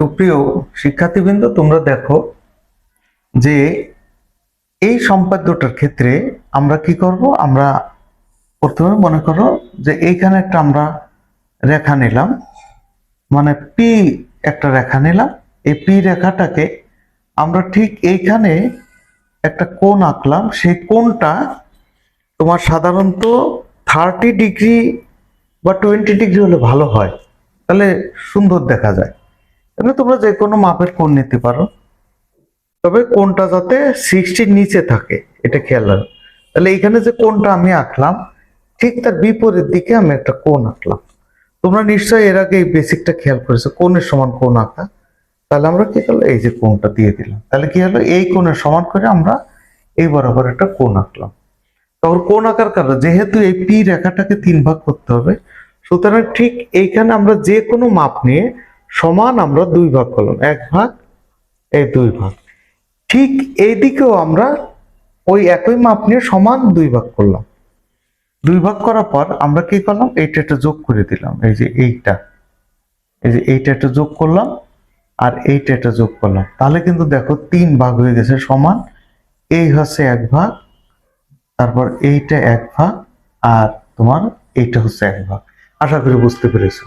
তো প্রিয় শিক্ষার্থীবৃন্দ, তোমরা দেখো যে এই সম্পাদ্যটার ক্ষেত্রে আমরা কি করব? আমরা প্রথমে মনে করো যে এইখানে একটা আমরা রেখা নিলাম। মানে পি একটা রেখা নিলাম। এই পি রেখাটাকে আমরা ঠিক এইখানে একটা কোণ আঁকলাম। সেই কোণটা তোমার সাধারণত থার্টি ডিগ্রি বা টোয়েন্টি ডিগ্রি হলে ভালো হয়। তাহলে সুন্দর দেখা যায়। এমনি তোমরা যে কোনো মাপের কোণ নিতে পারো। তবে কোনটা যাতে সিক্সটির নিচে থাকে, এটা খেয়াল রাখো। তাহলে এখানে যে কোনটা আমি আঁকলাম, ঠিক তার বিপরীত দিকে আমি একটা কোণ আঁকলাম। তোমরা নিশ্চয়ই এর আগে এই বেসিকটা খেয়াল করেছ, কোণের সমান কোণ আঁকা। তাহলে আমরা কি করল এই যে কোণটা দিয়ে দিলাম। তাহলে কি হলো? এই কোণের সমান করে আমরা এই বরাবর একটা কোণ আঁকলাম। তখন কোণ আঁকার কারণে, যেহেতু এই পি রেখাটাকে তিন ভাগ করতে হবে, সুতরাং ঠিক এইখানে আমরা যে কোনো মাপ নিয়ে সমান আমরা দুই ভাগ করলাম। এক ভাগ এই দুই ভাগ। ঠিক এইদিকেও আমরা ওই একই মাপ নিয়ে সমান দুই ভাগ করলাম। দুই ভাগ করার পর আমরা কি করলাম? এইটা একটা যোগ করে দিলাম। এই যে এইটা। এই যে এইটা একটা যোগ করলাম আর এইটা একটা যোগ করলাম। তাহলে কিন্তু দেখো তিন ভাগ হয়ে গেছে সমান। এই হচ্ছে এক ভাগ, তারপর এইটা এক ভাগ আর তোমার এইটা হচ্ছে এক ভাগ। আশা করি বুঝতে পেরেছ।